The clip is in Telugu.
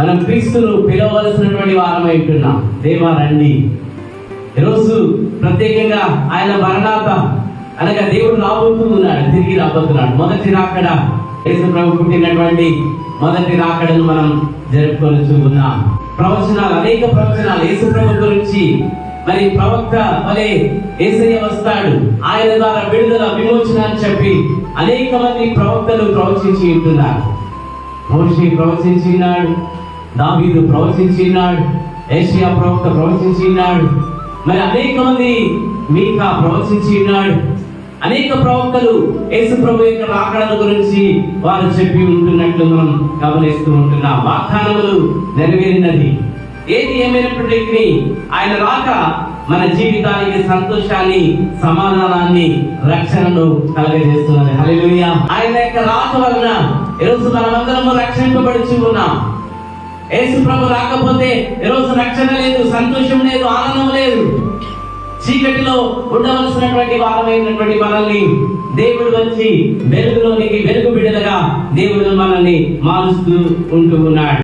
మనం క్రీస్తును పిలవలసినటువంటి వారమై ఉంటున్నాం. దేవా రండి. ఈరోజు ప్రత్యేకంగా ఆయన మరణాత అనగా దేవుడు రాబోతున్నాడు తిరిగి రాబోతున్నాడు. మొదటి రాకడ యేసు ప్రభు పుట్టినటువంటి మొదటి రాకడను మనం జరుపుకొని ఉన్నాం. ప్రవచనాలు అనేక ప్రవచనాలు యేసు ప్రభు గురించి మరి ప్రవక్త వలె ఏసయ్య వస్తాడు. ఆయన ద్వారా విడుదల విమోచన అని చెప్పి అనేక మంది ప్రవక్తలు ప్రవచించి ఉంటున్నారు. మోషే ప్రవచించినాడు దావీదు ప్రవచించినాడు ఏషియా ప్రవక్త ప్రవచించినాడు. మరి అనేక మంది మీకా ప్రవచించినాడు. అనేక ప్రవక్తలు యేసు ప్రభు యొక్క రాకడల గురించి వారు చెప్పి ఉంటున్నట్లు మనం గమనిస్తూ ఉంటున్నాం. వాగ్దానములు నెరవేరినది. ఏది ఏమైనప్పటికీ ఆయన రాక మన జీవితానికి సంతోషాన్ని సమాధానాన్ని రక్షణను కలగజేస్తున్నది హల్లెలూయా. ఆయన యొక్క రాక వలన ఈరోజు మనమందరము రక్షింపబడుచు ఉన్నాం యేసు ప్రభు రాకపోతే ఈరోజు రక్షణ లేదు సంతోషం లేదు ఆనందం లేదు. చీకటిలో ఉండవలసినటువంటి వారమైనటువంటి మనల్ని దేవుడు వచ్చి వెలుగులోనికి వెలుగు బిడ్డలుగా దేవుడు మనల్ని మారుస్తూ ఉంటూ ఉన్నాడు.